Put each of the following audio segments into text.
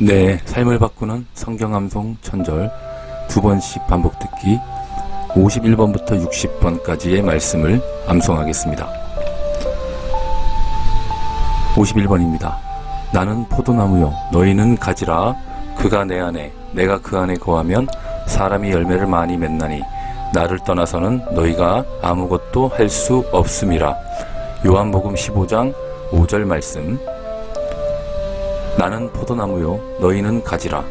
네, 삶을 바꾸는 성경 암송 천절 두 번씩 반복 듣기 51번부터 60번까지의 말씀을 암송하겠습니다. 51번입니다. 나는 포도나무요, 너희는 가지라. 그가 내 안에, 내가 그 안에 거하면 사람이 열매를 많이 맺나니 나를 떠나서는 너희가 아무것도 할 수 없음이라. 요한복음 15장 5절 말씀. 나는 포도나무요 너희는 가지라.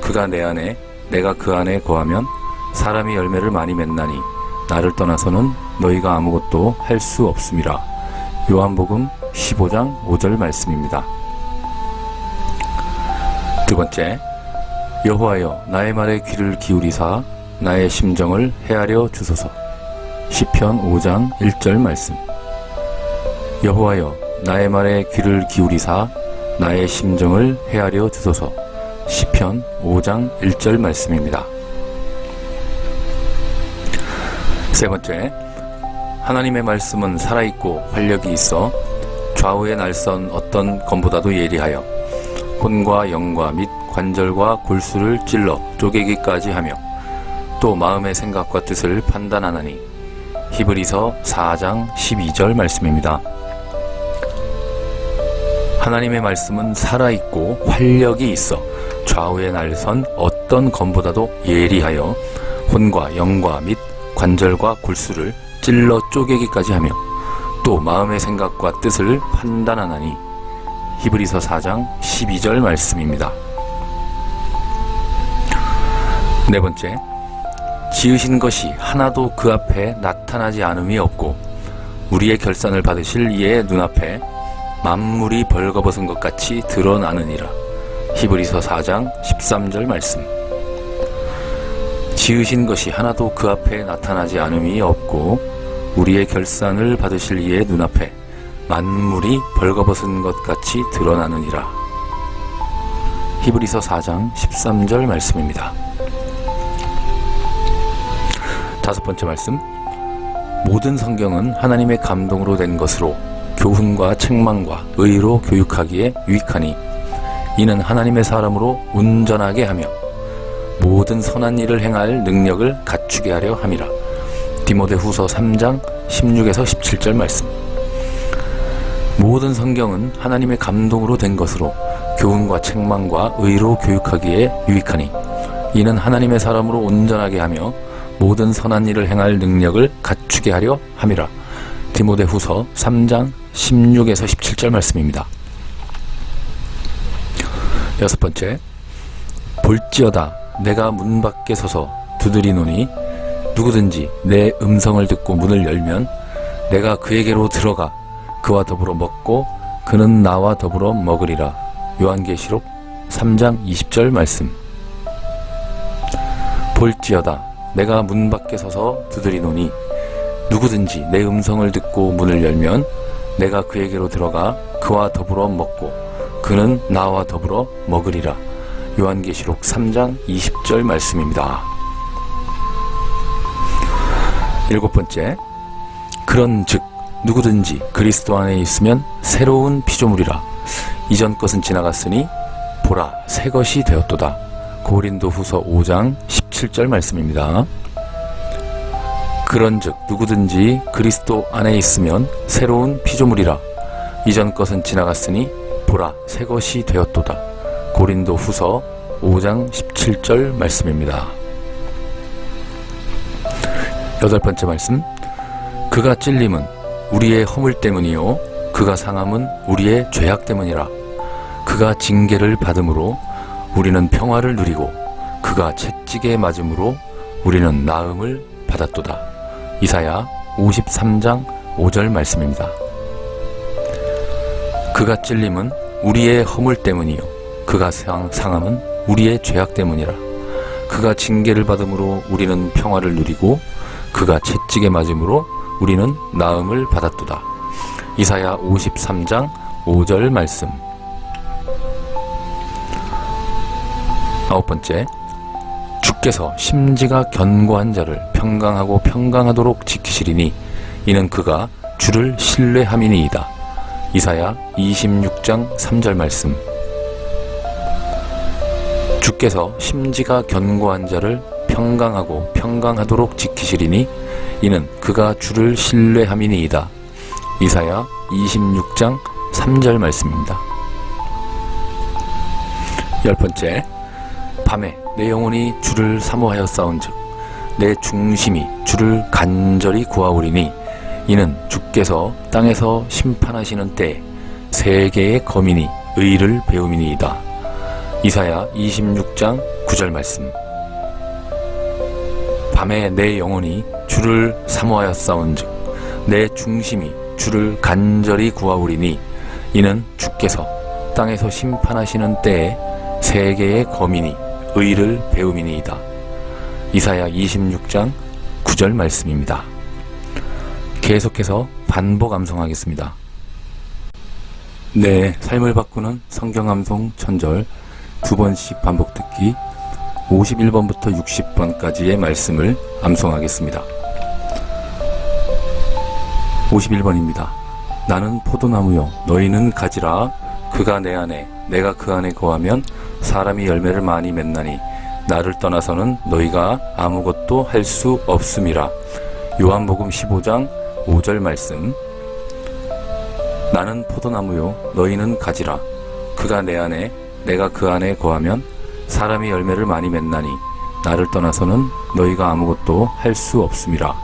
그가 내 안에 내가 그 안에 거하면 사람이 열매를 많이 맺나니 나를 떠나서는 너희가 아무것도 할 수 없음이라. 요한복음 15장 5절 말씀입니다. 두 번째 여호와여 나의 말에 귀를 기울이사 나의 심정을 헤아려 주소서. 시편 5장 1절 말씀. 여호와여 나의 말에 귀를 기울이사 나의 심정을 헤아려 주소서. 시편 5장 1절 말씀입니다. 세 번째, 하나님의 말씀은 살아있고 활력이 있어 좌우의 날선 어떤 검보다도 예리하여 혼과 영과 및 관절과 골수를 찔러 쪼개기까지 하며 또 마음의 생각과 뜻을 판단하나니 히브리서 4장 12절 말씀입니다. 하나님의 말씀은 살아있고 활력이 있어 좌우의 날선 어떤 검보다도 예리하여 혼과 영과 및 관절과 골수를 찔러 쪼개기까지 하며 또 마음의 생각과 뜻을 판단하나니 히브리서 4장 12절 말씀입니다. 네 번째, 지으신 것이 하나도 그 앞에 나타나지 않음이 없고 우리의 결산을 받으실 이의 눈앞에 만물이 벌거벗은 것 같이 드러나느니라. 히브리서 4장 13절 말씀. 지으신 것이 하나도 그 앞에 나타나지 않음이 없고 우리의 결산을 받으실 이의 눈앞에 만물이 벌거벗은 것 같이 드러나느니라. 히브리서 4장 13절 말씀입니다. 다섯 번째 말씀. 모든 성경은 하나님의 감동으로 된 것으로 교훈과 책망과 의로 교육하기에 유익하니 이는 하나님의 사람으로 운전하게 하며 모든 선한 일을 행할 능력을 갖추게 하려 함이라. 디모데 후서 3장 16에서 17절 말씀. 모든 성경은 하나님의 감동으로 된 것으로 교훈과 책망과 의로 교육하기에 유익하니 이는 하나님의 사람으로 온전하게 하며 모든 선한 일을 행할 능력을 갖추게 하려 함이라. 디모데 후서 3장 16에서 17절 말씀입니다. 여섯 번째, 볼지어다 내가 문 밖에 서서 두드리노니 누구든지 내 음성을 듣고 문을 열면 내가 그에게로 들어가 그와 더불어 먹고 그는 나와 더불어 먹으리라. 요한계시록 3장 20절 말씀. 볼지어다 내가 문 밖에 서서 두드리노니 누구든지 내 음성을 듣고 문을 열면 내가 그에게로 들어가 그와 더불어 먹고 그는 나와 더불어 먹으리라. 요한계시록 3장 20절 말씀입니다. 일곱 번째, 그런 즉 누구든지 그리스도 안에 있으면 새로운 피조물이라. 이전 것은 지나갔으니 보라 새 것이 되었도다. 고린도 후서 5장 17절 말씀입니다. 그런즉 누구든지 그리스도 안에 있으면 새로운 피조물이라 이전 것은 지나갔으니 보라 새 것이 되었도다. 고린도 후서 5장 17절 말씀입니다. 여덟 번째 말씀. 그가 찔림은 우리의 허물 때문이요. 그가 상함은 우리의 죄악 때문이라. 그가 징계를 받음으로 우리는 평화를 누리고 그가 채찍에 맞음으로 우리는 나음을 받았도다. 이사야 53장 5절 말씀입니다. 그가 찔림은 우리의 허물 때문이요. 그가 상, 상함은 우리의 죄악 때문이라. 그가 징계를 받음으로 우리는 평화를 누리고 그가 채찍에 맞음으로 우리는 나음을 받았도다. 이사야 53장 5절 말씀. 아홉 번째. 주께서 심지가 견고한 자를 평강하고 평강하도록 지키시리니 이는 그가 주를 신뢰함이니이다. 이사야 26장 3절 말씀. 주께서 심지가 견고한 자를 평강하고 평강하도록 지키시리니 이는 그가 주를 신뢰함이니이다. 이사야 26장 3절 말씀입니다. 열 번째, 밤에 내 영혼이 주를 사모하여 싸운즉 내 중심이 주를 간절히 구하오리니 이는 주께서 땅에서 심판하시는 때에 세계의 거민이 의를 배움이니이다. 이사야 26장 9절 말씀. 밤에 내 영혼이 주를 사모하여 싸운즉 내 중심이 주를 간절히 구하오리니 이는 주께서 땅에서 심판하시는 때에 세계의 거민이 의를 배움이니이다. 이사야 26장 9절 말씀입니다. 계속해서 반복 암송하겠습니다. 네, 삶을 바꾸는 성경 암송 천절 두 번씩 반복 듣기 51번부터 60번까지의 말씀을 암송하겠습니다. 51번입니다. 나는 포도나무요 너희는 가지라 그가 내 안에 내가 그 안에 거하면 사람이 열매를 많이 맺나니 나를 떠나서는 너희가 아무것도 할 수 없음이라. 요한복음 15장 5절 말씀. 나는 포도나무요 너희는 가지라 그가 내 안에 내가 그 안에 거하면 사람이 열매를 많이 맺나니 나를 떠나서는 너희가 아무것도 할 수 없음이라.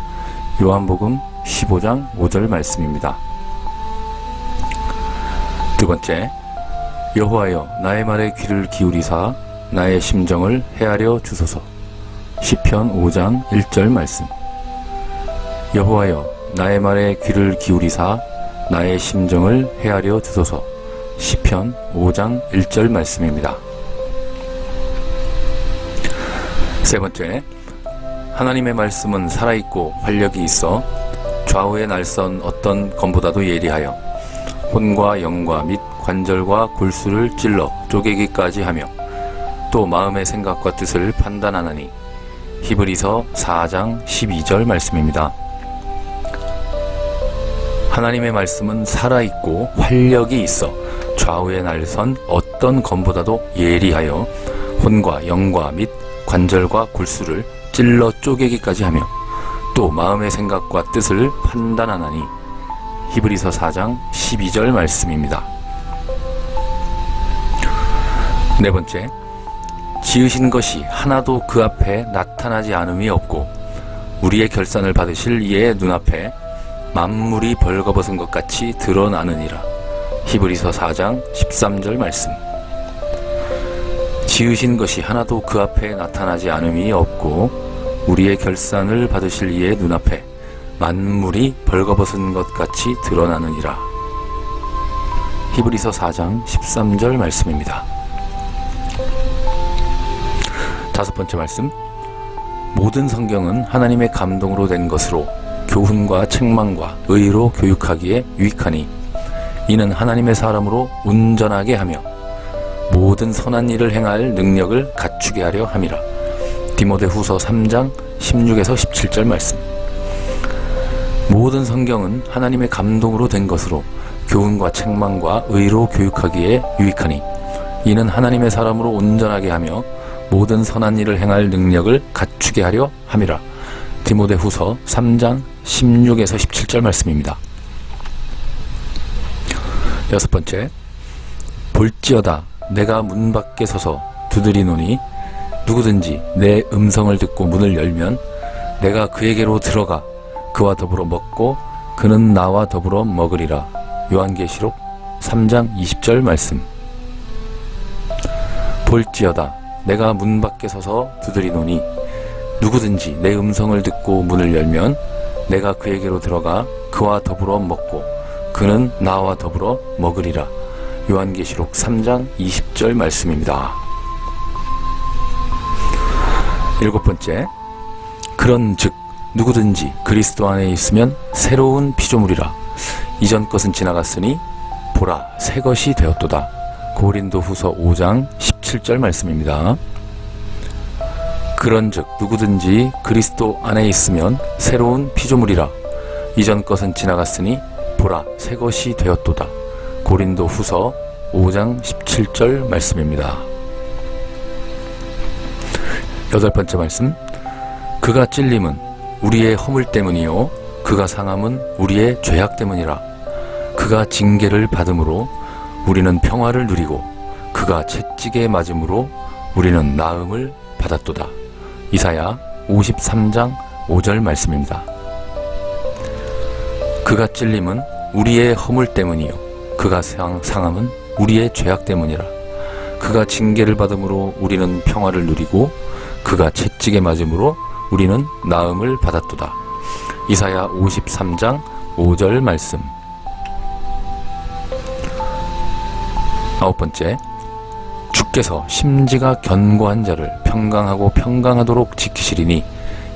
요한복음 15장 5절 말씀입니다. 두 번째, 여호와여 나의 말에 귀를 기울이사 나의 심정을 헤아려 주소서. 시편 5장 1절 말씀. 여호와여 나의 말에 귀를 기울이사 나의 심정을 헤아려 주소서. 시편 5장 1절 말씀입니다. 세 번째, 하나님의 말씀은 살아있고 활력이 있어 좌우에 날선 어떤 검보다도 예리하여 혼과 영과 및 관절과 골수를 찔러 쪼개기까지 하며 또 마음의 생각과 뜻을 판단하나니 히브리서 4장 12절 말씀입니다. 하나님의 말씀은 살아있고 활력이 있어 좌우에 날선 어떤 검보다도 예리하여 혼과 영과 및 관절과 골수를 찔러 쪼개기까지 하며 또 마음의 생각과 뜻을 판단하나니 히브리서 4장 12절 말씀입니다. 네 번째, 지으신 것이 하나도 그 앞에 나타나지 않음이 없고 우리의 결산을 받으실 이의 눈앞에 만물이 벌거벗은 것 같이 드러나느니라. 히브리서 4장 13절 말씀. 지으신 것이 하나도 그 앞에 나타나지 않음이 없고 우리의 결산을 받으실 이의 눈앞에 만물이 벌거벗은 것 같이 드러나느니라. 히브리서 4장 13절 말씀입니다. 다섯 번째 말씀. 모든 성경은 하나님의 감동으로 된 것으로 교훈과 책망과 의로 교육하기에 유익하니 이는 하나님의 사람으로 운전하게 하며 모든 선한 일을 행할 능력을 갖추게 하려 함이라. 디모데 후서 3장 16에서 17절 말씀. 모든 성경은 하나님의 감동으로 된 것으로 교훈과 책망과 의로 교육하기에 유익하니 이는 하나님의 사람으로 온전하게 하며 모든 선한 일을 행할 능력을 갖추게 하려 함이라. 디모데 후서 3장 16에서 17절 말씀입니다. 여섯 번째. 볼지어다 내가 문 밖에 서서 두드리노니 누구든지 내 음성을 듣고 문을 열면 내가 그에게로 들어가 그와 더불어 먹고 그는 나와 더불어 먹으리라. 요한계시록 3장 20절 말씀. 볼지어다 내가 문 밖에 서서 두드리노니 누구든지 내 음성을 듣고 문을 열면 내가 그에게로 들어가 그와 더불어 먹고 그는 나와 더불어 먹으리라. 요한계시록 3장 20절 말씀입니다. 일곱 번째. 그런 즉 누구든지 그리스도 안에 있으면 새로운 피조물이라. 이전 것은 지나갔으니 보라 새 것이 되었도다. 고린도 후서 5장 17절 말씀입니다. 그런즉 누구든지 그리스도 안에 있으면 새로운 피조물이라 이전 것은 지나갔으니 보라 새 것이 되었도다. 고린도 후서 5장 17절 말씀입니다. 여덟 번째 말씀. 그가 찔림은 우리의 허물 때문이요. 그가 상함은 우리의 죄악 때문이라. 그가 징계를 받음으로 우리는 평화를 누리고 그가 채찍에 맞음으로 우리는 나음을 받았도다. 이사야 53장 5절 말씀입니다. 그가 찔림은 우리의 허물 때문이요. 그가 상, 상함은 우리의 죄악 때문이라. 그가 징계를 받음으로 우리는 평화를 누리고 그가 채찍에 맞음으로 우리는 나음을 받았도다. 이사야 53장 5절 말씀. 아홉 번째. 주께서 심지가 견고한 자를 평강하고 평강하도록 지키시리니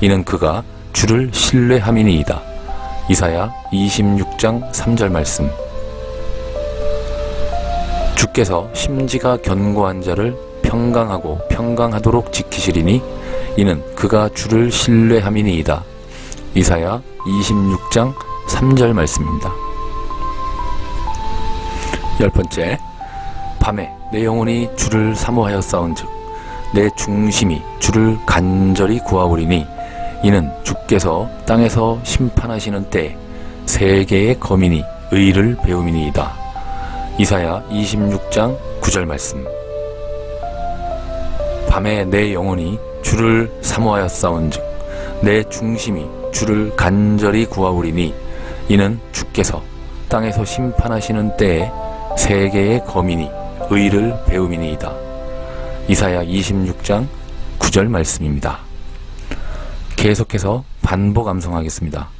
이는 그가 주를 신뢰함이니이다. 이사야 26장 3절 말씀. 주께서 심지가 견고한 자를 평강하고 평강하도록 지키시리니 이는 그가 주를 신뢰함이니이다. 이사야 26장 3절 말씀입니다. 열 번째, 밤에 내 영혼이 주를 사모하여 싸운즉 내 중심이 주를 간절히 구하오리니 이는 주께서 땅에서 심판하시는 때 세계의 거민이 의를 배움이니이다. 이사야 26장 9절 말씀. 밤에 내 영혼이 주를 사모하여 싸운즉 내 중심이 주를 간절히 구하오리니 이는 주께서 땅에서 심판하시는 때에 세계의 거민이 의를 배움이니이다. 이사야 26장 9절 말씀입니다. 계속해서 반복 암송하겠습니다.